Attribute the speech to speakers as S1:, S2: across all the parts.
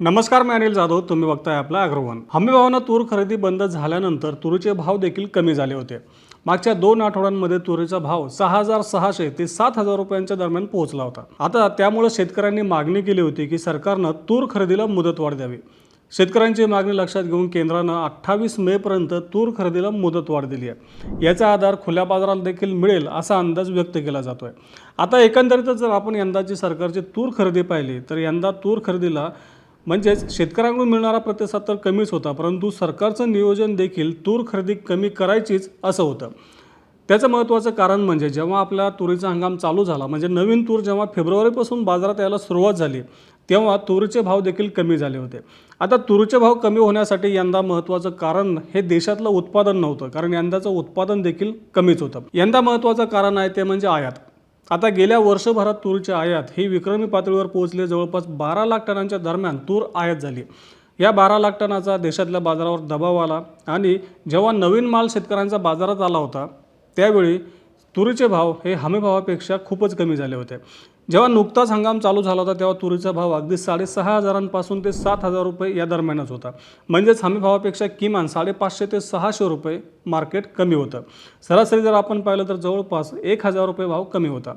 S1: नमस्कार मी अनिल जाधव. तुम्ही बघताय आपला अग्रवन हमी भावानं तूर खरेदी बंद झाल्यानंतर तुरीचे भाव देखील कमी झाले होते. मागच्या दोन आठवड्यांमध्ये तुरीचा भाव सहा हजार सहाशे ते सात हजार रुपयांच्या दरम्यान पोहोचला होता. आता त्यामुळे शेतकऱ्यांनी मागणी केली होती की सरकारनं तूर खरेदीला मुदतवाढ द्यावी. शेतकऱ्यांची मागणी लक्षात घेऊन केंद्रानं अठ्ठावीस मेपर्यंत तूर खरेदीला मुदतवाढ दिली आहे. याचा आधार खुल्या बाजारात देखील मिळेल असा अंदाज व्यक्त केला जातो आहे आता एकंदरीतच जर आपण यंदाची सरकारची तूर खरेदी पाहिली तर यंदा तूर खरेदीला म्हणजेच शेतकऱ्यांकडून मिळणारा प्रतिसाद तर कमीच होता परंतु सरकारचं नियोजन देखील तूर खरेदी कमी करायचीच असं होतं. त्याचं महत्त्वाचं कारण म्हणजे जेव्हा आपला तुरीचा हंगाम चालू झाला म्हणजे नवीन तूर जेव्हा फेब्रुवारीपासून बाजारात यायला सुरुवात झाली तेव्हा तुरीचे भाव देखील कमी झाले होते. आता तुरीचे भाव कमी होण्यासाठी यंदा महत्त्वाचं कारण हे देशातलं उत्पादन नव्हतं कारण यंदाचं उत्पादन देखील कमीच होतं. यंदा महत्त्वाचं कारण आहे ते म्हणजे आयात. आता गेल्या वर्षभरात तूरची आयात ही विक्रमी पातळीवर पोहोचली. जवळपास बारा लाख टनांच्या दरम्यान तूर आयात झाली. या बारा लाख टनाचा देशातल्या बाजारावर दबाव आला आणि जेव्हा नवीन माल शेतकऱ्यांचा बाजारात आला होता त्यावेळी तुरीचे भाव हे हमीभावापेक्षा खूपच कमी झाले होते. जेव्हा नुकताच हंगाम चालू झाला होता तेव्हा तुरीचा भाव अगदी साडेसहा हजारांपासून ते सात हजार रुपये या दरम्यानच होता. म्हणजेच हमीभावापेक्षा किमान साडेपाचशे ते सहाशे रुपये मार्केट कमी होतं. सरासरी जर आपण पाहिलं तर जवळपास एक हजार रुपये भाव कमी होता.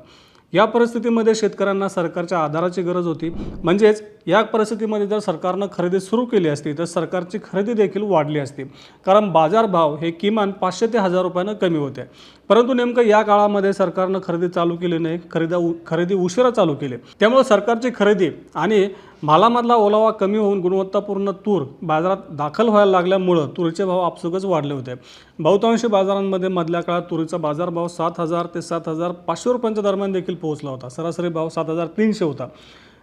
S1: या परिस्थितीमध्ये शेतकऱ्यांना सरकारच्या आधाराची गरज होती. म्हणजेच या परिस्थितीमध्ये जर सरकारनं खरेदी सुरू केली असती तर सरकारची खरेदी देखील वाढली असती. कारण बाजारभाव हे किमान पाचशे ते हजार रुपयानं कमी होते. परंतु नेमकं या काळामध्ये सरकारनं खरेदी चालू केली नाही खरेदी खरेदी उशिरा चालू केली. त्यामुळे सरकारची खरेदी आणि मालामधला ओलावा कमी होऊन गुणवत्तापूर्ण तूर बाजारात दाखल व्हायला लागल्यामुळं तुरीचे भाव आपसुकच वाढले होते. बहुतांशी बाजारांमध्ये मधल्या काळात तुरीचा बाजारभाव सात हजार ते सात हजार पाचशे रुपयांच्या दरम्यान देखील पोहोचला होता. सरासरी भाव सात हजार तीनशे होता.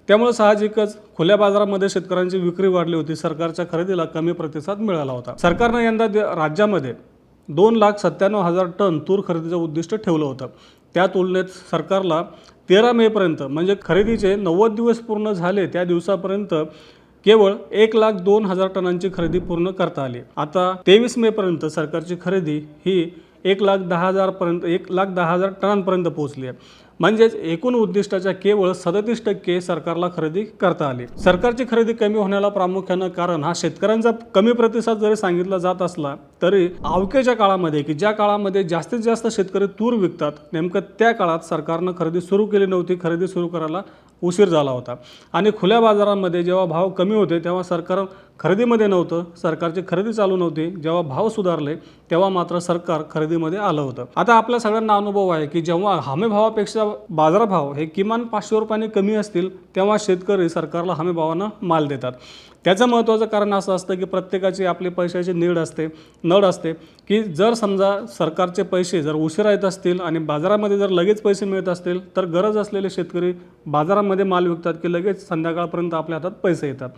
S1: त्यामुळे साहजिकच खुल्या बाजारामध्ये शेतकऱ्यांची विक्री वाढली होती. सरकारच्या खरेदीला कमी प्रतिसाद मिळाला होता. सरकारनं यंदा राज्यामध्ये दोन लाख सत्त्याण्णव हजार टन तूर खरेदीचं उद्दिष्ट ठेवलं होतं. त्या तुलनेत सरकारला तेरा मेपर्यंत म्हणजे खरेदीचे नव्वद दिवस पूर्ण झाले त्या दिवसापर्यंत केवळ एक लाख दोन हजार टनांची खरेदी पूर्ण करता आली. आता तेवीस मेपर्यंत सरकारची खरेदी ही एक लाख दहा हजारपर्यंत एक लाख दहा हजार टनांपर्यंत पोहोचली आहे. म्हणजेच एकूण उद्दिष्टाच्या केवळ सदतीस टक्के सरकारला खरेदी करता आली. सरकारची खरेदी कमी होण्याला प्रामुख्यानं कारण हा शेतकऱ्यांचा कमी प्रतिसाद जरी सांगितला जात असला तरी अवकेच्या काळामध्ये की ज्या काळामध्ये जास्तीत जास्त शेतकरी तूर विकतात नेमकं त्या काळात सरकारनं खरेदी सुरू केली नव्हती खरेदी सुरू करायला उशीर झाला होता. आणि खुल्या बाजारामध्ये जेव्हा भाव कमी होते तेव्हा सरकार खरेदीमध्ये नव्हतं सरकारची खरेदी चालू नव्हती जेव्हा भाव सुधारले तेव्हा मात्र सरकार खरेदीमध्ये आलं होतं. आता आपल्या सगळ्यांना अनुभव आहे की जेव्हा हमी भावापेक्षा बाजारभाव हे किमान पाचशे रुपयांनी कमी असतील तेव्हा शेतकरी सरकारला हमी भावानं माल देतात. त्याचं महत्त्वाचं कारण असं असतं की प्रत्येकाची आपली पैशाची नीड असते. नड असते की जर समजा सरकारचे पैसे जर उशिरा येत असतील आणि बाजारामध्ये जर लगेच पैसे मिळत असतील तर गरज असलेले शेतकरी बाजारामध्ये माल विकतात की लगेच संध्याकाळपर्यंत आपल्या हातात पैसे येतात.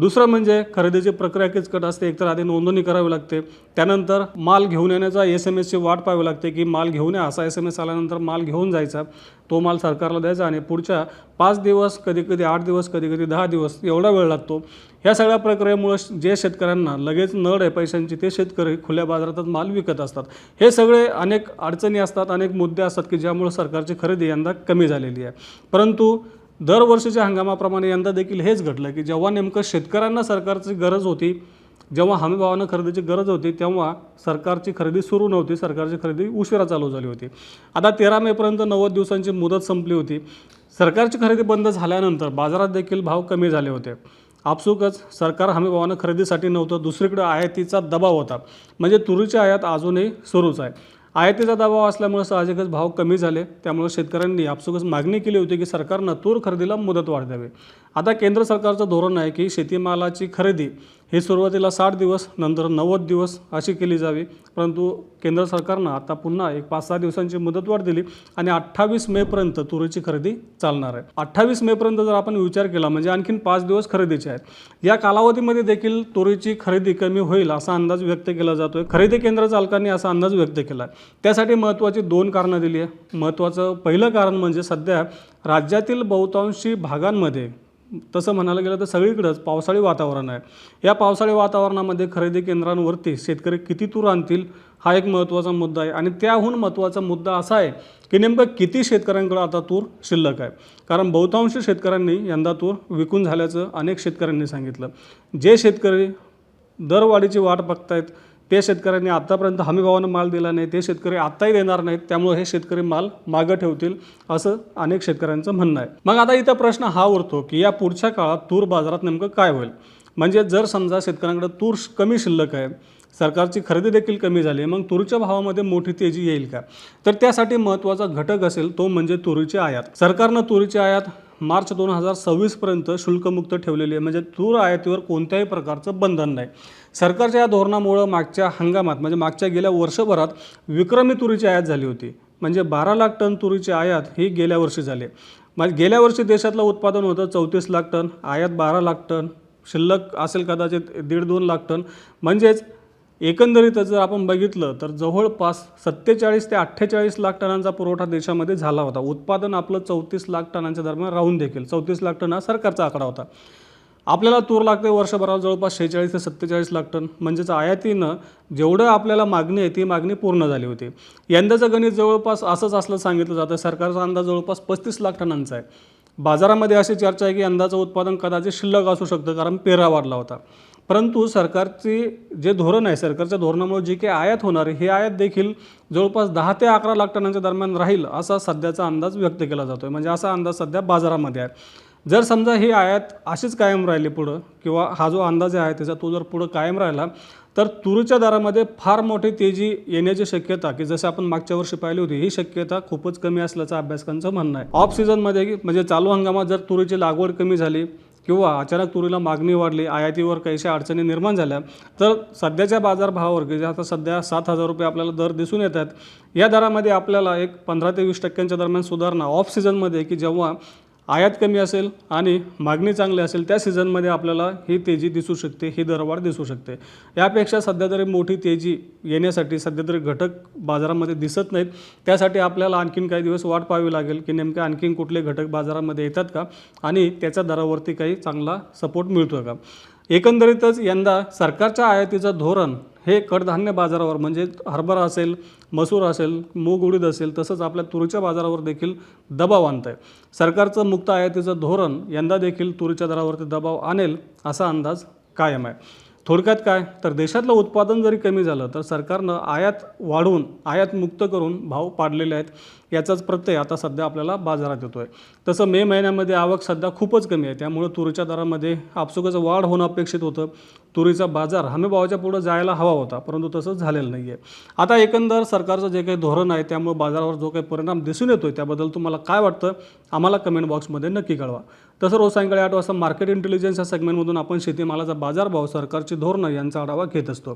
S1: दुसरं म्हणजे खरेदीची प्रक्रिया किचकट असते एकतर आधी नोंदणी करावी लागते. त्यानंतर माल घेऊन येण्याचा एस एम एसची वाट पाहावी लागते की माल घेऊन या असा एस एम एस आल्यानंतर माल घेऊन जायचा तो माल सरकारला द्यायचा आणि पुढच्या पाच दिवस कधी कधी आठ दिवस कधी कधी दहा दिवस एवढा वेळ लागतो. ह्या सगळ्या प्रक्रियेमुळं जे शेतकऱ्यांना लगेच नड आहे पैशांची ते शेतकरी खुल्या बाजारातच माल विकत असतात. हे सगळे अनेक अडचणी असतात अनेक मुद्दे असतात की ज्यामुळे सरकारची खरेदी यंदा कमी झालेली आहे. परंतु दरवर्षीच्या हंगामाप्रमाणे यंदा देखील हेच घडलं की जेव्हा नेमकं शेतकऱ्यांना सरकारची गरज होती जेव्हा हमीभावानं खरेदीची गरज होती तेव्हा सरकारची खरेदी सुरू नव्हती सरकारची खरेदी उशिरा चालू झाली होती. आता तेरा मेपर्यंत नव्वद दिवसांची मुदत संपली होती. सरकारची खरेदी बंद झाल्यानंतर बाजारात देखील भाव कमी झाले होते. आपसुकच सरकार हमीभावानं खरेदीसाठी नव्हतं दुसरीकडे आयातीचा दबाव होता. म्हणजे तुरीची आयात अजूनही सुरूच आहे. आयातीचा दबाव असल्यामुळे साहजिकच भाव कमी झाले. त्यामुळे शेतकऱ्यांनी आपसुकच मागणी केली होती की सरकारनं तूर खरेदीला मुदत वाढ द्यावी. आता केंद्र सरकारचं धोरण आहे की शेतीमालाची खरेदी ही सुरुवातीला साठ दिवस नंतर नव्वद दिवस अशी केली जावी. परंतु केंद्र सरकारनं आता पुन्हा एक पाच सहा दिवसांची मुदतवाढ दिली आणि अठ्ठावीस मेपर्यंत तुरीची खरेदी चालणार आहे. अठ्ठावीस मेपर्यंत जर आपण विचार केला म्हणजे आणखीन पाच दिवस खरेदीचे आहेत. या कालावधीमध्ये देखील तुरीची खरेदी कमी होईल असा अंदाज व्यक्त केला जातोय. खरेदी केंद्र चालकांनी असा अंदाज व्यक्त केला आहे त्यासाठी महत्त्वाची दोन कारणं दिली आहे महत्त्वाचं पहिलं कारण म्हणजे सध्या राज्यातील बहुतांशी भागांमध्ये तसं म्हणायला गेलं तर सगळीकडंच पावसाळी वातावरण आहे. या पावसाळी वातावरणामध्ये खरेदी केंद्रांवरती शेतकरी किती तूर आणतील हा एक महत्त्वाचा मुद्दा आहे. आणि त्याहून महत्त्वाचा मुद्दा असा आहे की नेमकं किती शेतकऱ्यांकडं आता तूर शिल्लक आहे? कारण बहुतांश शेतकऱ्यांनी यंदा तूर विकून झाल्याचं अनेक शेतकऱ्यांनी सांगितलं. जे शेतकरी दरवाढीची वाट बघतायत ते शेतकऱ्यांनी आत्तापर्यंत हमीभावानं माल दिला नाही ते शेतकरी आत्ताही देणार नाहीत त्यामुळे हे शेतकरी माल मागं ठेवतील असं अनेक शेतकऱ्यांचं म्हणणं आहे. मग आता इथं प्रश्न हा उरतो की या पुढच्या काळात तूर बाजारात नेमकं काय होईल? म्हणजे जर समजा शेतकऱ्यांकडे तूर कमी शिल्लक आहे सरकारची खरेदी देखील कमी झाली मग तुरीच्या भावामध्ये मोठी तेजी येईल का? तर त्यासाठी महत्त्वाचा घटक असेल तो म्हणजे तुरीची आयात. सरकारनं तुरीची आयात मार्च दोन हजार सव्वीसपर्यंत शुल्कमुक्त ठेवलेली आहे. म्हणजे तूर आयातीवर कोणत्याही प्रकारचं बंधन नाही. सरकारच्या या धोरणामुळं मागच्या हंगामात म्हणजे मागच्या गेल्या वर्षभरात विक्रमी तुरीची आयात झाली होती. म्हणजे बारा लाख टन तुरीची आयात ही गेल्या वर्षी झाली. म्हणजे गेल्या वर्षी देशातलं उत्पादन होतं चौतीस लाख टन आयात बारा लाख टन शिल्लक असेल कदाचित दीड दोन लाख टन. म्हणजेच एकंदरीत जर आपण बघितलं तर जवळपास सत्तेचाळीस ते अठ्ठेचाळीस लाख टनांचा पुरवठा देशामध्ये झाला होता. उत्पादन आपलं चौतीस लाख टनांच्या दरम्यान राहून देखील चौतीस लाख टन हा सरकारचा आकडा होता. आपल्याला तूर लागते वर्षभरात जवळपास शेहेचाळीस ते सत्तेचाळीस लाख टन. म्हणजेच आयातीनं जेवढं आपल्याला मागणी आहे ती मागणी पूर्ण झाली होती. यंदाचं गणित जवळपास असंच असलं सांगितलं जातं. सरकारचा अंदाज जवळपास पस्तीस लाख टनांचा आहे. बाजारामध्ये अशी चर्चा आहे की यंदाचं उत्पादन कदाचित शिल्लक असू शकतं कारण पेरा वाढला होता. परंतु सरकारची जे धोरण आहे सरकारच्या धोरणामुळे जी काही आयात होणार आहे ही आयात देखील जवळपास दहा ते अकरा लाख टनांच्या दरम्यान राहील असा सध्याचा अंदाज व्यक्त केला जातो आहे म्हणजे असा अंदाज सध्या बाजारामध्ये आहे. जर समजा ही आयात अशीच कायम राहिली पुढं किंवा हा जो अंदाज आहे त्याचा तो जर पुढं कायम राहिला तर तुरीच्या दरामध्ये फार मोठी तेजी येण्याची शक्यता की जसं आपण मागच्या वर्षी पाहिली होती ही शक्यता खूपच कमी असल्याचं अभ्यासकांचं म्हणणं आहे. ऑफ सीझनमध्ये म्हणजे चालू हंगामात जर तुरीची लागवड कमी झाली किंवा अचानक तुरीला मागणी वाढली आयातीवर काहीशा अडचणी निर्माण झाल्या तर सध्याच्या बाजारभावावर की जे आता सध्या सात हजार रुपये आपल्याला दर दिसून येतात या दरामध्ये आपल्याला एक पंधरा ते वीस टक्क्यांच्या दरम्यान सुधारणा ऑफ सीझनमध्ये की जेव्हा आयात कमी असेल आणि मागणी चांगली असेल त्या सीझनमध्ये आपल्याला ही तेजी दिसू शकते ही दरवाढ दिसू शकते. यापेक्षा सध्या तरी मोठी तेजी येण्यासाठी सध्या तरी घटक बाजारामध्ये दिसत नाहीत. त्यासाठी आपल्याला आणखीन काही दिवस वाट पाहावी लागेल की नेमके आणखीन कुठले घटक बाजारामध्ये येतात का? आणि त्याच्या दरावरती काही चांगला सपोर्ट मिळतो का? एकंदरीतच यंदा सरकारच्या आयातीचं धोरण हे कडधान्य बाजारावर म्हणजे हरभरा असेल मसूर असेल मूग उडीद असेल तसंच आपल्या तुरीच्या बाजारावर देखील दबाव आणत आहे सरकारचं मुक्त आयातीचं धोरण यंदा देखील तुरीच्या दरावरती दबाव आणेल असा अंदाज कायम आहे. थोडक्यात काय? तर देशातलं उत्पादन जरी कमी झालं तर सरकारनं आयात वाढवून आयात मुक्त करून भाव पाडलेले आहेत. याचाच प्रत्यय आता सध्या आपल्याला बाजारात येतो आहे तसं मे महिन्यामध्ये आवक सध्या खूपच कमी आहे. त्यामुळे तुरीच्या दरामध्ये आपसुकाचं वाढ होणं अपेक्षित होतं. तुरीचा बाजार हमीभावाच्या पुढं जायला हवा होता परंतु तसं झालेलं नाही आहे आता एकंदर सरकारचं जे काही धोरण आहे त्यामुळे बाजारावर जो काही परिणाम दिसून येतो आहे त्याबद्दल तुम्हाला काय वाटतं? आम्हाला कमेंट बॉक्समध्ये नक्की कळवा. तसं रोज सायंकाळी आठ वाजता मार्केट इंटेलिजन्स या सेगमेंटमधून आपण शेतीमालाचा बाजारभाव सरकारची धोरणं यांचा आढावा घेत असतो.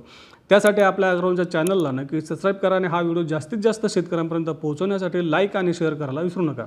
S1: त्यासाठी आपल्या अग्रवनच्या चॅनलला नक्की सबस्क्राईब करा आणि हा व्हिडिओ जास्तीत जास्त शेतकऱ्यांपर्यंत पोहोचवण्यासाठी लाईक आणि शेअर करायला विसरू नका.